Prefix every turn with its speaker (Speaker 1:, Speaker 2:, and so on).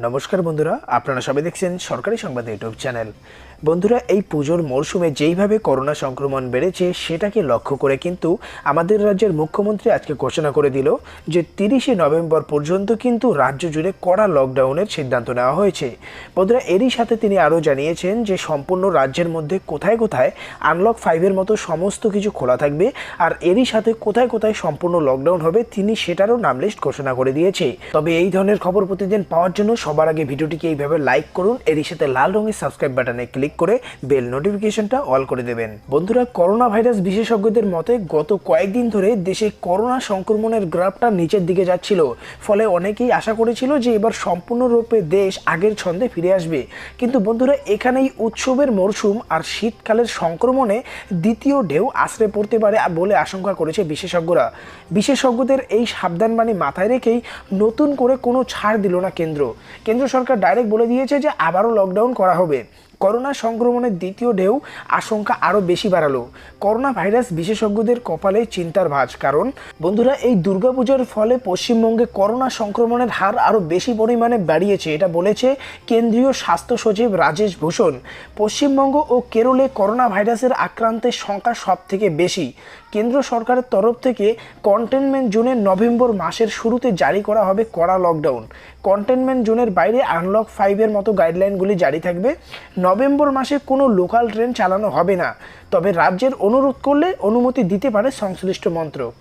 Speaker 1: নমস্কার বন্ধুরা, আপনারা সবাই দেখছেন সরকারি সংবাদ ইউটিউব চ্যানেল। বন্ধুরা, এই পুজোর মরশুমে যেইভাবে করোনা সংক্রমণ বেড়েছে, সেটাকে লক্ষ্য করে কিন্তু আমাদের রাজ্যের মুখ্যমন্ত্রী আজকে ঘোষণা করে দিল যে তিরিশে নভেম্বর পর্যন্ত কিন্তু রাজ্য জুড়ে কড়া লকডাউনের সিদ্ধান্ত নেওয়া হয়েছে। বন্ধুরা, এরই সাথে তিনি আরও জানিয়েছেন যে সম্পূর্ণ রাজ্যের মধ্যে কোথায় কোথায় আনলক ফাইভের মতো সমস্ত কিছু খোলা থাকবে আর এরই সাথে কোথায় কোথায় সম্পূর্ণ লকডাউন হবে, তিনি সেটারও নাম লিস্ট ঘোষণা করে দিয়েছে। তবে এই ধরনের খবর প্রতিদিন পাওয়ার জন্য সবার আগে ভিডিওটিকে এইভাবে লাইক করুন, এরই সাথে লাল রঙের সাবস্ক্রাইব বাটনে ক্লিক করে বেল নোটিফিকেশনটা অল করে দেবেন। বন্ধুরা করোনা ভাইরাস বিশেষজ্ঞদের মতে গত কয়েকদিন ধরে দেশে করোনা সংক্রমণের গ্রাফটা নিচের দিকে যাচ্ছিল। ফলে অনেকেই আশা করেছিল যে এবার সম্পূর্ণরূপে দেশ আগের ছন্দে ফিরে আসবে। কিন্তু বন্ধুরা, এখানেই উৎসবের মরশুম আর শীতকালের সংক্রমণে দ্বিতীয় ঢেউ আশ্রে পড়তে পারে বলে আশঙ্কা করেছে বিশেষজ্ঞরা। বিশেষজ্ঞদের এই সাবধানবাণী মাথায় রেখেই নতুন করে কোনো ছাড় দিল না কেন্দ্র। কেন্দ্র সরকার ডাইরেক্ট বলে দিয়েছে যে আবারও লকডাউন করা হবে। করোনা সংক্রমণের দ্বিতীয় ঢেউ আশঙ্কা আরও বেশি বাড়ালো। করোনা ভাইরাস বিশেষজ্ঞদের কপালে চিন্তার ভাঁজ, কারণ বন্ধুরা, এই দুর্গাপূজার ফলে পশ্চিমবঙ্গে করোনা সংক্রমণের হার আরও বেশি পরিমাণে বাড়িয়েছে, এটা বলেছে কেন্দ্রীয় স্বাস্থ্য সচিব রাজেশ ভূষণ। পশ্চিমবঙ্গ ও কেরলে করোনা ভাইরাসের আক্রান্তের সংখ্যা সব থেকে বেশি। কেন্দ্র সরকারের তরফ থেকে কন্টেনমেন্ট জোনে নভেম্বর মাসের শুরুতে জারি করা হবে কড়া লকডাউন। কন্টেনমেন্ট জোনের বাইরে আনলক ফাইভের মতো গাইডলাইনগুলি জারি থাকবে। নভেম্বর মাসে কোনো লোকাল ট্রেন চালানো হবে না। তবে রাজ্যের অনুরোধ করলে অনুমতি দিতে পারে সংশ্লিষ্ট মন্ত্রক।